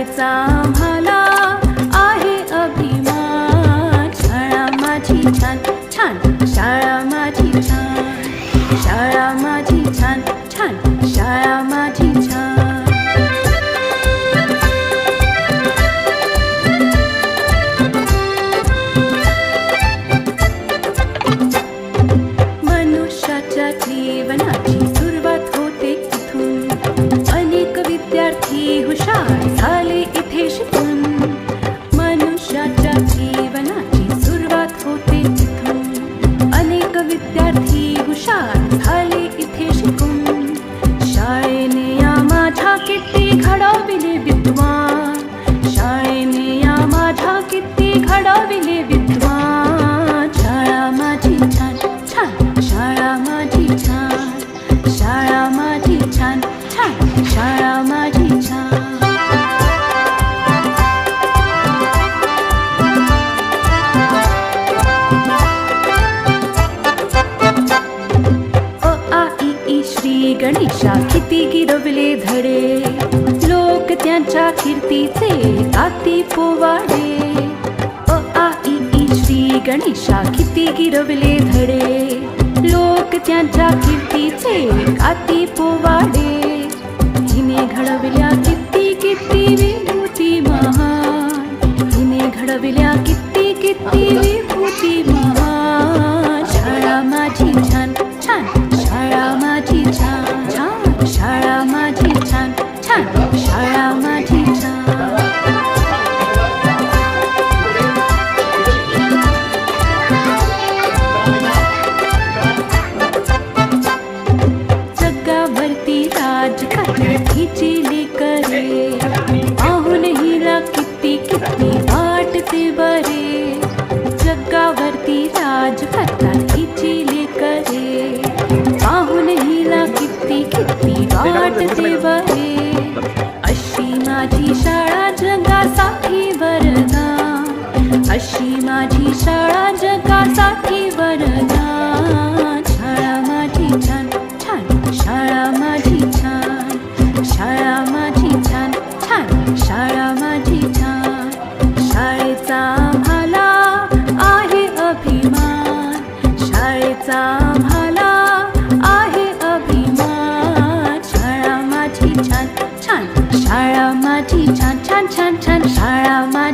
जायचा मला छान छान शाळा माझी छान अ आ इ ई श्री गणेशा किती गिरवले धडे लोक त्यांच्या कीर्तीचे आती पोवाडे ओ आ इ ई श्री गणेशा किती गिरवले धडे लोक त्यांच्या कीर्तीचे किती किती विभूती महान शाळा माझी छान छान शाळा माझी छान छान शाळा माझी वाटते बरे अशी माझी शाळा जगासाठी वरदान अशी माझी शाळा जगासाठी वरदान